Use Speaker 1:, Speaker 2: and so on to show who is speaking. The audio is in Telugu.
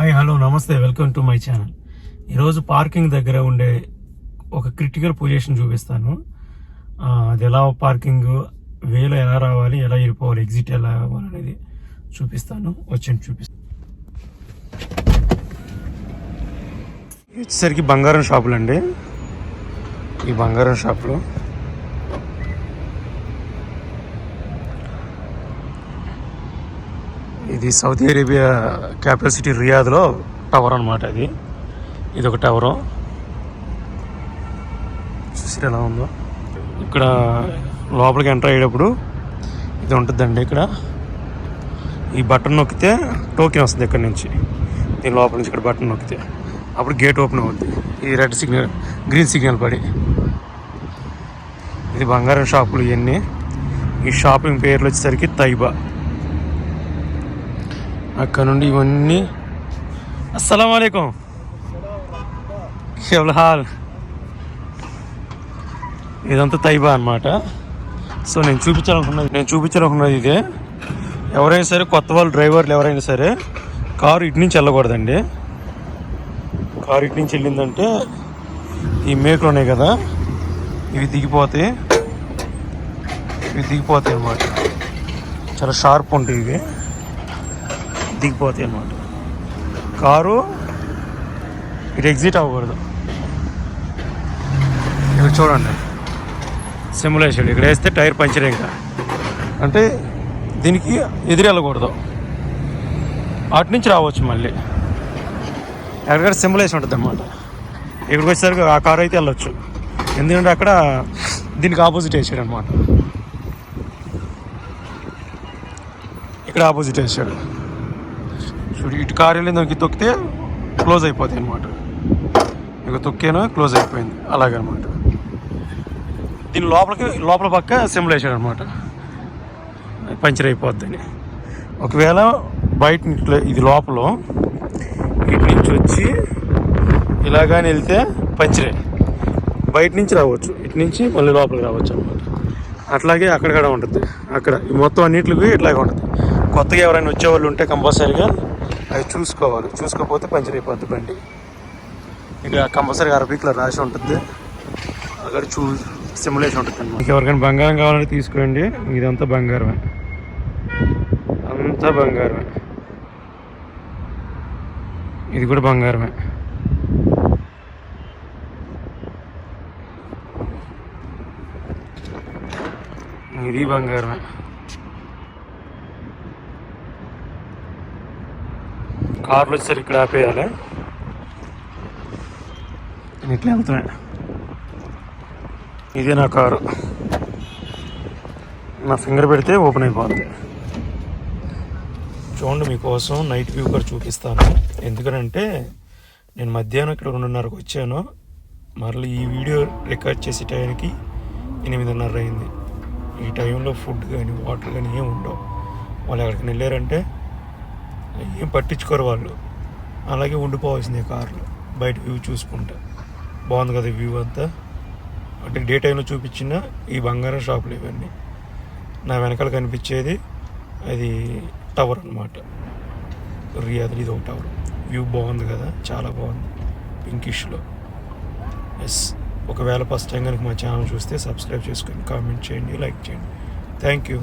Speaker 1: హాయ్ హలో నమస్తే వెల్కమ్ టు మై ఛానల్. ఈరోజు పార్కింగ్ దగ్గర ఉండే ఒక క్రిటికల్ పొజిషన్ చూపిస్తాను. అది ఎలా పార్కింగ్ వేలో ఎలా రావాలి ఎలా ఇరిపోవాలి ఎగ్జిట్ ఎలా అవ్వాలి అనేది చూపిస్తాను. వచ్చండి చూపిస్తాను. వచ్చేసరికి బంగారం షాపులు అండి ఈ బంగారం షాపులో ఇది సౌదీ అరేబియా క్యాపిటల్ సిటీ రియాద్లో టవర్ అనమాట ఇది. ఇది ఒక టవరు. చూసి ఎలా ఉందో. ఇక్కడ లోపలికి ఎంటర్ అయ్యేటప్పుడు ఇది ఉంటుందండి ఇక్కడ. ఈ బటన్ నొక్కితే టోకెన్ వస్తుంది ఇక్కడ నుంచి. దీని లోపల నుంచి ఇక్కడ బటన్ నొక్కితే. అప్పుడు గేట్ ఓపెన్ అవుతుంది ఈ రెడ్ సిగ్నల్ గ్రీన్ సిగ్నల్ పడి. ఇది బంగారం షాపులు ఇవన్నీ ఈ షాపింగ్ పేర్లు వచ్చేసరికి తైబా. అక్కడ నుండి ఇవన్నీ. అస్సలం వాలేకుం హాల్. ఇదంతా తైబా అన్నమాట. సో నేను చూపించాలనుకున్నది నేను చూపించాలనుకున్నది ఇదే. ఎవరైనా సరే కొత్త వాళ్ళు డ్రైవర్లు ఎవరైనా సరే కారు ఇటు నుంచి వెళ్ళకూడదండి. కారు ఇటు నుంచి వెళ్ళిందంటే ఈ మేకలు ఉన్నాయి కదా ఇవి దిగిపోతాయి. ఇవి దిగిపోతాయి అన్నమాట. చాలా షార్ప్ ఉంటాయి ఇవి. దిగిపోతాయి అన్నమాట. కారు ఇటు ఎగ్జిట్ అవ్వకూడదు. ఇక్కడ చూడండి. సిమ్యులేషన్ ఇక్కడ వేస్తే టైర్ పంచర్ ఇంకా అంటే దీనికి ఎదురు వెళ్ళకూడదు. అటు నుంచి రావచ్చు మళ్ళీ. ఎక్కడ సిమ్యులేషన్ ఉంటుంది అన్నమాట. ఇక్కడికి వచ్చేసరికి ఆ కారు అయితే వెళ్ళొచ్చు. ఎందుకంటే అక్కడ దీనికి ఆపోజిట్ వేసాడు అనమాట ఇక్కడ ఆపోజిట్ వేసాడు. చూడు ఇటు కారు వెళ్ళింది దానికి తొక్కితే క్లోజ్ అయిపోతాయి అనమాట ఇక తొక్కేనో క్లోజ్ అయిపోయింది. అలాగనమాట. దీని లోపలికి లోపల పక్క అసెంబ్లీ వేసాడు అనమాట పంచర్ అయిపోద్దని. ఒకవేళ బయట ఇట్లా ఇది లోపల ఇటు నుంచి వచ్చి ఇలాగానే వెళ్తే పంచరే. బయట నుంచి రావచ్చు. ఇటు నుంచి మళ్ళీ లోపలికి రావచ్చు అనమాట అట్లాగే అక్కడ కూడా ఉంటుంది. అక్కడ మొత్తం అన్నింటికి ఇట్లాగే ఉంటుంది. కొత్తగా ఎవరైనా వచ్చేవాళ్ళు ఉంటే కంపల్సరీగా అవి చూసుకోవాలి. చూసుకోకపోతే పంచర్ అయిపోద్ది బండి. ఇక కంపల్సరీగా అరబిక్లో రాసి ఉంటుంది. అక్కడ చూ సిమ్యులేషన్ ఉంటుంది మీకు ఎవరికైనా బంగారం కావాలంటే తీసుకోండి. ఇదంతా బంగారమే. అంతా బంగారమే. ఇది కూడా బంగారమే. ఇది బంగారమే. కార్లు వచ్చేసరికి ఇక్కడ ఆపేయాలి. నేను ఇట్లా వెళ్తున్నా ఇదే నా కారు. నా ఫింగర్ పెడితే ఓపెన్ అయిపోతుంది చూడండి మీకోసం నైట్ వ్యూ కూడా చూపిస్తాను. ఎందుకంటే నేను మధ్యాహ్నం ఇక్కడ రెండున్నరకు వచ్చాను. మరలా ఈ వీడియో రికార్డ్ చేసే టైంకి ఎనిమిదిన్నర అయింది. ఈ టైంలో ఫుడ్ కానీ వాటర్ కానీ ఏం ఉండవు. వాళ్ళు ఎక్కడికి వెళ్ళారంటే ఏం పట్టించుకోరు వాళ్ళు. అలాగే ఉండిపోవాల్సిందే కార్లు. బయట వ్యూ చూసుకుంటా. బాగుంది కదా వ్యూ అంతా. అంటే డే టైంలో చూపించిన ఈ బంగారం షాపులు ఇవన్నీ. నా వెనకాల కనిపించేది అది టవర్ అనమాట రియాద్ ఇది ఒక టవర్. వ్యూ బాగుంది కదా. చాలా బాగుంది. పింకిష్లో. ఎస్ ఒకవేళ ఫస్ట్ టైం కనుక మా ఛానల్ చూస్తే సబ్స్క్రైబ్ చేసుకొని కామెంట్ చేయండి లైక్ చేయండి. Thank you